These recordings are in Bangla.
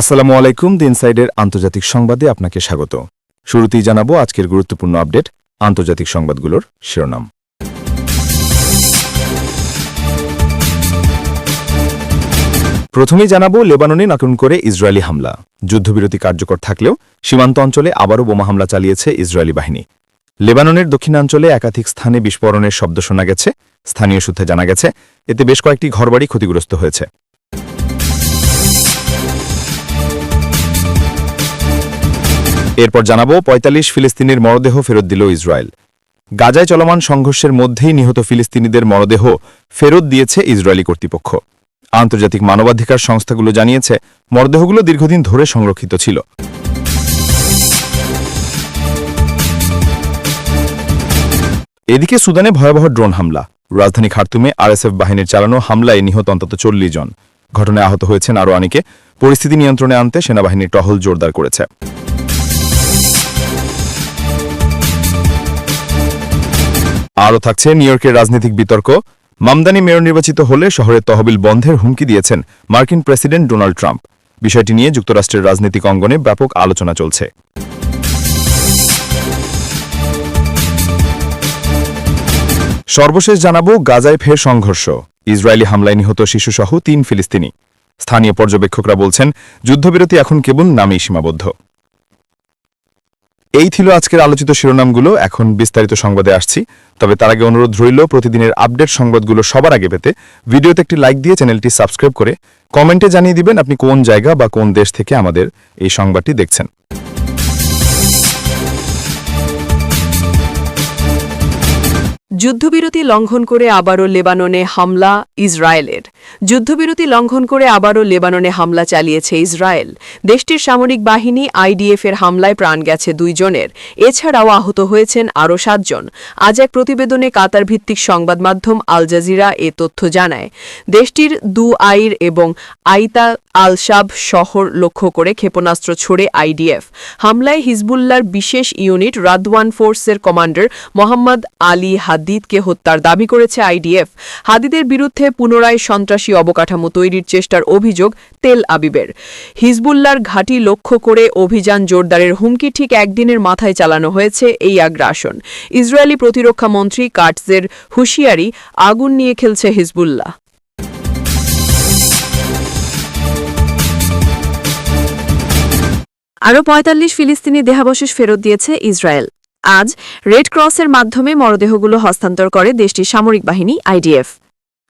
আসসালামু আলাইকুম সাইডের আন্তর্জাতিক সংবাদে আপনাকে স্বাগত। শুরুতেই জানাব আজকের গুরুত্বপূর্ণ আপডেট, আন্তর্জাতিক সংবাদগুলোর শিরোনাম। প্রথমেই জানাব, লেবাননে নতুন করে ইসরায়েলি হামলা। যুদ্ধবিরতি কার্যকর থাকলেও সীমান্ত অঞ্চলে আবারও বোমা হামলা চালিয়েছে ইসরায়েলি বাহিনী। লেবাননের দক্ষিণাঞ্চলে একাধিক স্থানে বিস্ফোরণের শব্দ শোনা গেছে। স্থানীয় সূত্রে জানা গেছে, এতে বেশ কয়েকটি ঘরবাড়ি ক্ষতিগ্রস্ত হয়েছে। এরপর জানাব ৪৫ ফিলিস্তিনির মরদেহ ফেরত দিল ইসরায়েল। গাজায় চলমান সংঘর্ষের মধ্যেই নিহত ফিলিস্তিনিদের মরদেহ ফেরত দিয়েছে ইসরায়েলি কর্তৃপক্ষ। আন্তর্জাতিক মানবাধিকার সংস্থাগুলো জানিয়েছে, মরদেহগুলো দীর্ঘদিন ধরে সংরক্ষিত ছিল। এদিকে সুদানে ভয়াবহ ড্রোন হামলা। রাজধানী খার্তুমে আরএসএফ বাহিনীর চালানো হামলায় নিহত অন্তত চল্লিশ জন। ঘটনায় আহত হয়েছেন আরও অনেকে। পরিস্থিতি নিয়ন্ত্রণে আনতে সেনাবাহিনীর টহল জোরদার করেছে। আরও থাকছে নিউ ইয়র্কের রাজনৈতিক বিতর্ক। মামদানি মেয়র নির্বাচিত হলে শহরের তহবিল বন্ধের হুমকি দিয়েছেন মার্কিন প্রেসিডেন্ট ডোনাল্ড ট্রাম্প। বিষয়টি নিয়ে যুক্তরাষ্ট্রের রাজনৈতিক অঙ্গনে ব্যাপক আলোচনা চলছে। সর্বশেষ জানাব গাজায় ফের সংঘর্ষ। ইসরায়েলি হামলায় নিহত শিশুসহ তিন ফিলিস্তিনি। স্থানীয় পর্যবেক্ষকরা বলছেন, যুদ্ধবিরতি এখন কেবল নামেই সীমাবদ্ধ। এই ছিল আজকের আলোচিত শিরোনামগুলো। এখন বিস্তারিত সংবাদে আসছি। তবে তার আগে অনুরোধ রইল, প্রতিদিনের আপডেট সংবাদগুলো সবার আগে পেতে ভিডিওতে একটি লাইক দিয়ে চ্যানেলটি সাবস্ক্রাইব করে কমেন্টে জানিয়ে দিবেন আপনি কোন জায়গা বা কোন দেশ থেকে আমাদের এই সংবাদটি দেখছেন। যুদ্ধবিরতি লঙ্ঘন করে আবারও লেবাননে হামলা, ইসরায়েলের। যুদ্ধবিরতি লঙ্ঘন করে আবারও লেবাননে হামলা চালিয়েছে ইসরায়েল। দেশটির সামরিক বাহিনী আইডিএফের হামলায় প্রাণ গেছে দুইজনের। এছাড়াও আহত হয়েছেন আরও সাতজন। আজ এক প্রতিবেদনে কাতার ভিত্তিক সংবাদ মাধ্যম আল জাজিরা এ তথ্য জানায়, দেশটির দু আইর এবং আইতা আলশাব শহর লক্ষ্য করে ক্ষেপণাস্ত্র ছোড়ে আইডিএফ। হামলায় হিজবুল্লার বিশেষ ইউনিট রাদওয়ান ফোর্সের কমান্ডার মোহাম্মদ আলী হাদিদকে হত্যার দাবি করেছে আইডিএফ। হাদিদের বিরুদ্ধে পুনরায় সন্ত্রাসী অবকাঠামো তৈরির চেষ্টার অভিযোগ তেল আবিবের। হিজবুল্লার ঘাঁটি লক্ষ্য করে অভিযান জোরদারের হুমকি ঠিক একদিনের মাথায় চালানো হয়েছে এই আগ্রাসন। ইসরায়েলি প্রতিরক্ষা মন্ত্রী কাটজের হুঁশিয়ারি, আগুন নিয়ে খেলছে হিজবুল্লাহ। আরও পঁয়তাল্লিশ ফিলিস্তিনি দেহাবশেষ ফেরত দিয়েছে ইসরায়েল। আজ রেড ক্রসের মাধ্যমে মরদেহগুলো হস্তান্তর করে দেশটির সামরিক বাহিনী, আইডিএফ।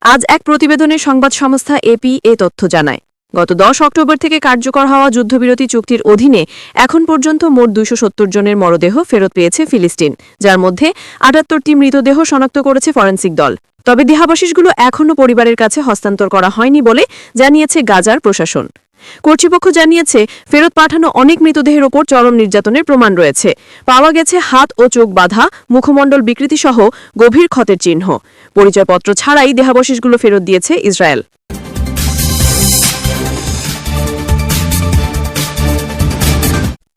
আজ এক প্রতিবেদনে সংবাদ সংস্থা এপি এ তথ্য জানায়, গত দশ অক্টোবর থেকে কার্যকর হওয়া যুদ্ধবিরতি চুক্তির অধীনে এখন পর্যন্ত মোট দুশো জনের মরদেহ ফেরত পেয়েছে ফিলিস্তিন, যার মধ্যে আটাত্তরটি মৃতদেহ শনাক্ত করেছে ফরেন্সিক দল। তবে দেহাবশেষগুলো এখনও পরিবারের কাছে হস্তান্তর করা হয়নি বলে জানিয়েছে গাজার প্রশাসন। কর্তৃপক্ষ জানিয়েছে, ফেরত পাঠানো অনেক মৃতদেহের ওপর চরম নির্যাতনের প্রমাণ রয়েছে। পাওয়া গেছে হাত ও চোখ বাঁধা, মুখমণ্ডল বিকৃতিসহ গভীর ক্ষতের চিহ্ন। পরিচয়পত্র ছাড়াই দেহাবশেষগুলো ফেরত দিয়েছে ইসরায়েল।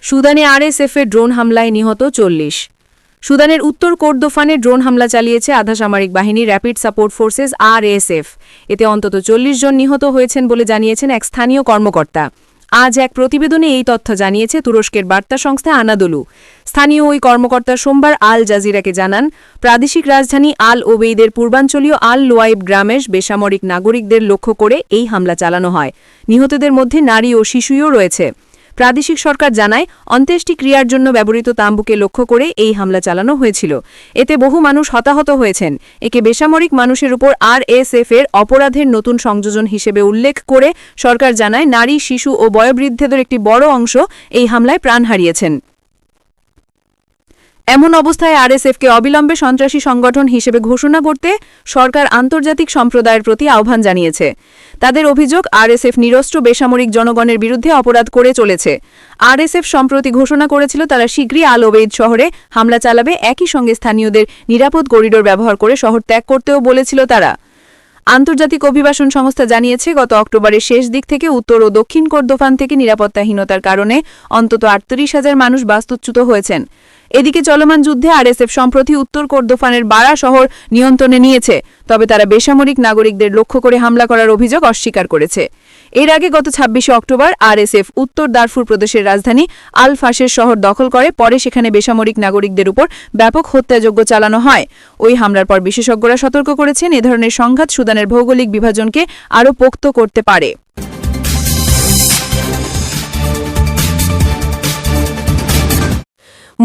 সুদানে আরএসএফের ড্রোন হামলায় নিহত চল্লিশ। সুদানের উত্তর কোর্দোফানে ড্রোন হামলা চালিয়েছে আধা সামরিক বাহিনী র্যাপিড সাপোর্ট ফোর্সেস আরএসএফ। এতে অন্তত চল্লিশ জন নিহত হয়েছেন বলে জানিয়েছেন এক স্থানীয় কর্মকর্তা। আজ এক প্রতিবেদনে এই তথ্য জানিয়েছে তুরস্কের বার্তা সংস্থা আনাদলু। স্থানীয় ওই কর্মকর্তা সোমবার আল জাজিরাকে জানান, প্রাদেশিক রাজধানী আল ওবেইদের পূর্বাঞ্চলীয় আল লোয়াইব গ্রামের বেসামরিক নাগরিকদের লক্ষ্য করে এই হামলা চালানো হয়। নিহতদের মধ্যে নারী ও শিশুও রয়েছে। প্রাদেশিক সরকার জানায়, অন্ত্যেষ্টি ক্রিয়ার জন্য ব্যবহৃত তাম্বুকে লক্ষ্য করে এই হামলা চালানো হয়েছিল। এতে বহু মানুষ হতাহত হয়েছেন। একে বেসামরিক মানুষের উপর আরএসএফ এর অপরাধের নতুন সংযোজন হিসেবে উল্লেখ করে সরকার জানায়, নারী, শিশু ও বয়োবৃদ্ধদের একটি বড় অংশ এই হামলায় প্রাণ হারিয়েছেন। এমন অবস্থায় আরএসএফকে অবিলম্বে সন্ত্রাসী সংগঠন হিসেবে ঘোষণা করতে সরকার আন্তর্জাতিক সম্প্রদায়ের প্রতি আহ্বান জানিয়েছে। তাদের অভিযোগ, আরএসএফ নিরস্ত্র বেসামরিক জনগণের বিরুদ্ধে অপরাধ করে চলেছে। আরএসএফ সম্প্রতি ঘোষণা করেছিল, তারা শীঘ্রই আল ওবেইদ শহরে হামলা চালাবে, একই সঙ্গে স্থানীয়দের নিরাপদ করিডোর ব্যবহার করে শহর ত্যাগ করতেও বলেছিল তারা। আন্তর্জাতিক অভিবাসন সংস্থা জানিয়েছে, গত অক্টোবরের শেষ দিক থেকে উত্তর ও দক্ষিণ কোর্দোফান থেকে নিরাপত্তাহীনতার কারণে অন্তত আটত্রিশ হাজার মানুষ বাস্তুচ্যুত হয়েছেন। এদিকে চলমান যুদ্ধে আরএসএফ সম্প্রতি উত্তর কোর্দোফানের বারা শহর নিয়ন্ত্রণে নিয়েছে, তবে তারা বেসামরিক নাগরিকদের লক্ষ্য করে হামলা করার অভিযোগ অস্বীকার করেছে। এর আগে গত ছাব্বিশে অক্টোবর আরএসএফ উত্তর দারফুর প্রদেশের রাজধানী আল ফাশের শহর দখল করে, পরে সেখানে বেসামরিক নাগরিকদের উপর ব্যাপক হত্যাযজ্ঞ চালানো হয়। ওই হামলার পর বিশেষজ্ঞরা সতর্ক করেছেন, এ ধরনের সংঘাত সুদানের ভৌগোলিক বিভাজনকে আরও পোক্ত করতে পারে।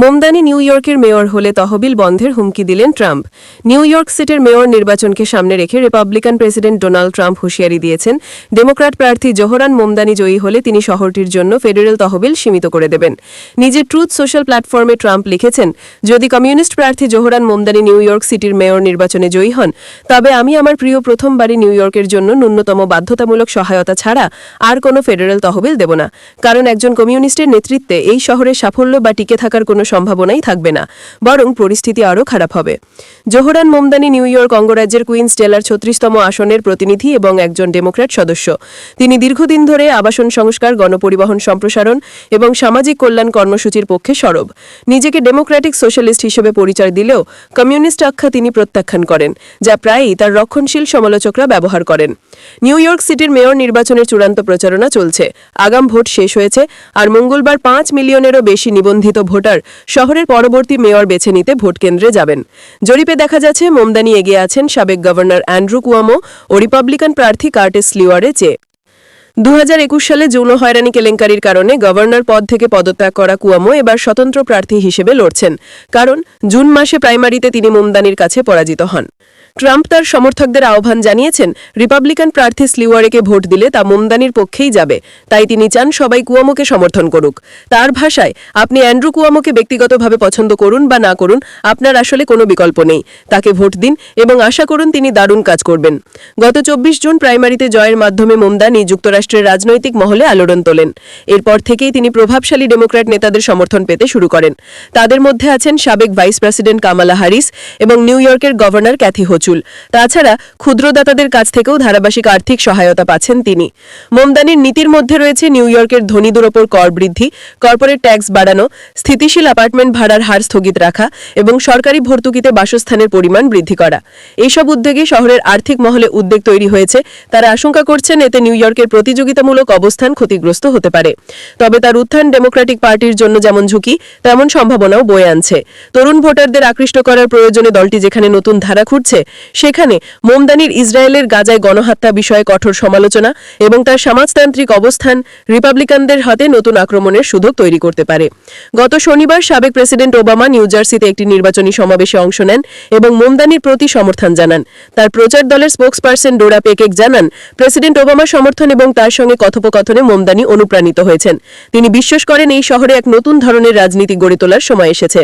মোমদানি নিউ ইয়র্কের মেয়র হলে তহবিল বন্ধের হুমকি দিলেন ট্রাম্প। নিউ ইয়র্ক সিটির মেয়র নির্বাচনকে সামনে রেখে রিপাবলিকান প্রেসিডেন্ট ডোনাল্ড ট্রাম্প হুঁশিয়ারি দিয়েছেন। ডেমোক্র্যাট প্রার্থী জোহরান মোমদানি জয়ী হলে তিনি শহরটির জন্য ফেডারেল তহবিল সীমিত করে দেবেন। নিজের ট্রুথ সোশ্যাল প্ল্যাটফর্মে ট্রাম্প লিখেছেন, যদি কমিউনিস্ট প্রার্থী জোহরান মোমদানি নিউ ইয়র্ক সিটির মেয়র নির্বাচনে জয়ী হন, তবে আমি আমার প্রিয় প্রথমবারই নিউ ইয়র্কের জন্য ন্যূনতম বাধ্যতামূলক সহায়তা ছাড়া আর কোনো ফেডারেল তহবিল দেব না। কারণ একজন কমিউনিস্টের নেতৃত্বে এই শহরের সাফল্য বা টিকে থাকার কোনো সম্ভাবনাই থাকবে না, বরং পরিস্থিতি আরও খারাপ হবে। জোহরান মোমদানি নিউ ইয়র্ক অঙ্গরাজ্যের কুইন্স জেলার ছত্রিশতম আসনের প্রতিনিধি এবং একজন ডেমোক্র্যাট সদস্য। তিনি দীর্ঘদিন ধরে আবাসন সংস্কার, গণপরিবহন সম্প্রসারণ এবং সামাজিক কল্যাণ কর্মসূচির পক্ষে সরব। নিজেকে ডেমোক্র্যাটিক সোশ্যালিস্ট হিসেবে পরিচয় দিলেও কমিউনিস্ট আখ্যা তিনি প্রত্যাখ্যান করেন, যা প্রায়ই তার রক্ষণশীল সমালোচকরা ব্যবহার করেন। নিউ ইয়র্ক সিটির মেয়র নির্বাচনের চূড়ান্ত প্রচারণা চলছে। আগাম ভোট শেষ হয়েছে, আর মঙ্গলবার পাঁচ মিলিয়নেরও বেশি নিবন্ধিত ভোটার শহরের পরবর্তী মেয়র বেছে নিতে ভোট কেন্দ্রে যাবেন। জরিপে দেখা যাচ্ছে, মোমদানি এগিয়ে আছেন সাবেক গভর্নর অ্যান্ড্রু কুয়ামো ও রিপাবলিকান প্রার্থী কার্টেস লিওয়ারে চেয়ে দু সালে যৌন হয়রানি কেলেঙ্কারির কারণে গভর্নর পদ থেকে পদত্যাগ করা কুয়ামো এবার স্বতন্ত্র প্রার্থী হিসেবে লড়ছেন। কারণ, জুন মাসে প্রাইমারিতে তিনি মোমদানির কাছে পরাজিত হন। ট্রাম্প তার সমর্থকদের আহ্বান জানিয়েছেন, রিপাবলিকান প্রার্থী স্লিওয়ারেকে ভোট দিলে তা মোমদানির পক্ষেই যাবে। তাই তিনি চান সবাই কুয়ামোকে সমর্থন করুক। তার ভাষায়, আপনি অ্যান্ড্রু কুয়ামোকে ব্যক্তিগতভাবে পছন্দ করুন বা না করুন, আপনার আসলে কোনো বিকল্প নেই। তাকে ভোট দিন এবং আশা করুন তিনি দারুণ কাজ করবেন। গত চব্বিশ জুন প্রাইমারিতে জয়ের মাধ্যমে মোমদানি যুক্তরাষ্ট্রের রাজনৈতিক মহলে আলোড়ন তোলেন। এরপর থেকেই তিনি প্রভাবশালী ডেমোক্র্যাট নেতাদের সমর্থন পেতে শুরু করেন। তাদের মধ্যে আছেন সাবেক ভাইস প্রেসিডেন্ট কামালা হারিস এবং নিউ ইয়র্কের গভর্নর ক্যাথি হোচুল তাছাড়া ক্ষুদ্রদাতাদের কাছ থেকেও ধারাবাহিক আর্থিক সহায়তা পাচ্ছেন তিনি। মোমদানির নীতির মধ্যে রয়েছে নিউ ইয়র্কের ধনীদের ওপর কর বৃদ্ধি, কর্পোরেট ট্যাক্স বাড়ানো, স্থিতিশীল অ্যাপার্টমেন্ট ভাড়ার হার স্থগিত রাখা এবং সরকারি ভর্তুকিতে বাসস্থানের পরিমাণ বৃদ্ধি করা। এইসব উদ্যোগে শহরের আর্থিক মহলে উদ্বেগ তৈরি হয়েছে। তারা আশঙ্কা করছেন এতে নিউ ইয়র্কের প্রতিযোগিতামূলক অবস্থান ক্ষতিগ্রস্ত হতে পারে। তবে তার উত্থান ডেমোক্রেটিক পার্টির জন্য যেমন ঝুঁকি, তেমন সম্ভাবনাও বয়ে আনছে। তরুণ ভোটারদের আকৃষ্ট করার প্রয়োজনে দলটি যেখানে নতুন ধারা খুঁজছে সেখানে মোমদানির ইসরায়েলের গাজায় গণহত্যা বিষয়ে কঠোর সমালোচনা এবং তার সমাজতান্ত্রিক অবস্থান রিপাবলিকানদের হাতে নতুন আক্রমণের সুযোগ তৈরি করতে পারে। গত শনিবার সাবেক প্রেসিডেন্ট ওবামা নিউ জার্সিতে একটি নির্বাচনী সমাবেশে অংশ নেন এবং মোমদানির প্রতি সমর্থন জানান। তার প্রচার দলের স্পোক্সপারসন ডোরা পেকেক জানান, প্রেসিডেন্ট ওবামা সমর্থন এবং তার সঙ্গে কথোপকথনে মোমদানি অনুপ্রাণিত হয়েছেন। তিনি বিশ্বাস করেন এই শহরে এক নতুন ধরনের রাজনীতি গড়ে তোলার সময় এসেছে।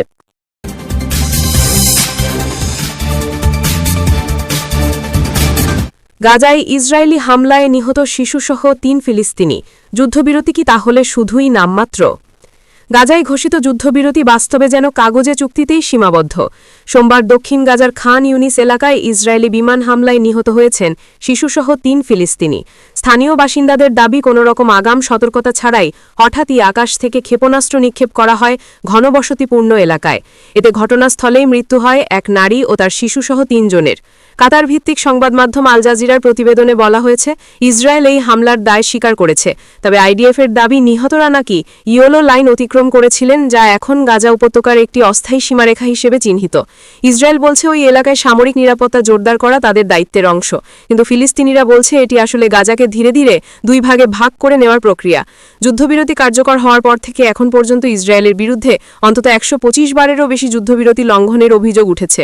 গাজায় ইসরায়েলি হামলায় নিহত শিশুসহ তিন ফিলিস্তিনি। যুদ্ধবিরতি কি তাহলে শুধুই নামমাত্র? গাজায় ঘোষিত যুদ্ধবিরতি বাস্তবে যেন কাগজে চুক্তিতেই সীমাবদ্ধ। সোমবার দক্ষিণ গাজার খান ইউনিস এলাকায় ইসরায়েলি বিমান হামলায় নিহত হয়েছেন শিশুসহ তিন ফিলিস্তিনি। স্থানীয় বাসিন্দাদের দাবি কোনো রকম আগাম সতর্কতা ছাড়াই হঠাৎই আকাশ থেকে ক্ষেপণাস্ত্র নিক্ষেপ করা হয় ঘনবসতিপূর্ণ এলাকায়। এতে ঘটনাস্থলেই মৃত্যু হয় এক নারী ও তার শিশুসহ তিনজনের। কাতার ভিত্তিক সংবাদ মাধ্যম আল জাজিরার প্রতিবেদনে বলা হয়েছে, ইসরায়েল এই হামলার দায় স্বীকার করেছে। তবে আইডিএফের দাবি, নিহতরা নাকি ইয়োলো লাইন অতিক্রম করেছিলেন, যা এখন গাজা উপত্যকার একটি অস্থায়ী সীমারেখা হিসেবে চিহ্নিত। ইসরায়েল বলছে, ওই এলাকায় সামরিক নিরাপত্তা জোরদার করা তাদের দায়িত্বের অংশ। কিন্তু ফিলিস্তিনিরা বলছে, এটি আসলে গাজাকে ধীরে ধীরে দুই ভাগে ভাগ করে নেওয়ার প্রক্রিয়া। যুদ্ধবিরতি কার্যকর হওয়ার পর থেকে এখন পর্যন্ত ইসরায়েলের বিরুদ্ধে অন্তত একশো পঁচিশ বারেরও বেশি যুদ্ধবিরতি লঙ্ঘনের অভিযোগ উঠেছে।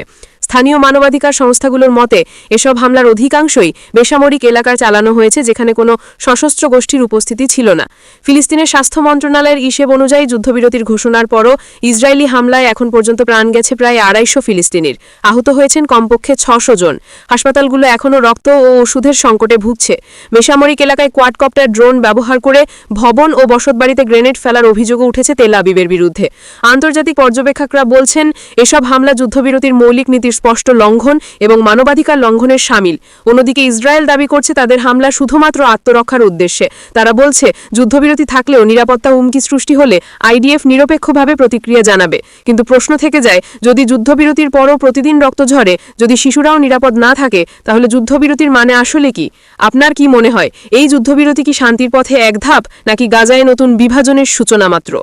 স্থানীয় মানবাধিকার সংস্থাগুলোর মতে, এসব হামলার অধিকাংশই বেসামরিক এলাকার চালানো হয়েছে যেখানে কোনো সশস্ত্র গোষ্ঠীর উপস্থিতি ছিল না। ফিলিস্তিনের স্বাস্থ্য মন্ত্রণালয়ের হিসেব অনুযায়ী যুদ্ধবিরতির ঘোষণার পরও ইসরায়েলি হামলায় এখন পর্যন্ত প্রাণ গেছে প্রায় আড়াইশো ফিলিস্তিনির। আহত হয়েছেন কমপক্ষে ছশো জন। হাসপাতালগুলো এখনও রক্ত ও ওষুধের সংকটে ভুগছে। বেসামরিক এলাকায় কোয়াডকপ্টার ড্রোন ব্যবহার করে ভবন ও বসতবাড়িতে গ্রেনেড ফেলার অভিযোগও উঠেছে তেল আবিবের বিরুদ্ধে। আন্তর্জাতিক পর্যবেক্ষকরা বলছেন, এসব হামলা যুদ্ধবিরতির মৌলিক নীতির স্পষ্ট লঙ্ঘন এবং মানবাধিকার লঙ্ঘনের সামিল। অন্যদিকে ইসরায়েল দাবি করছে তাদের হামলা শুধুমাত্র আত্মরক্ষার উদ্দেশ্যে। তারা বলছে, যুদ্ধবিরতি থাকলেও নিরাপত্তা হুমকি সৃষ্টি হলে আইডিএফ নিরপেক্ষভাবে প্রতিক্রিয়া জানাবে। কিন্তু প্রশ্ন থেকে যায়, যদি যুদ্ধবিরতির পরও প্রতিদিন রক্ত ঝরে, যদি শিশুরাও নিরাপদ না থাকে, তাহলে যুদ্ধবিরতির মানে আসলে কি? আপনার কি মনে হয়, এই যুদ্ধবিরতি কি শান্তির পথে এক ধাপ, নাকি গাজায় নতুন বিভাজনের সূচনা মাত্র?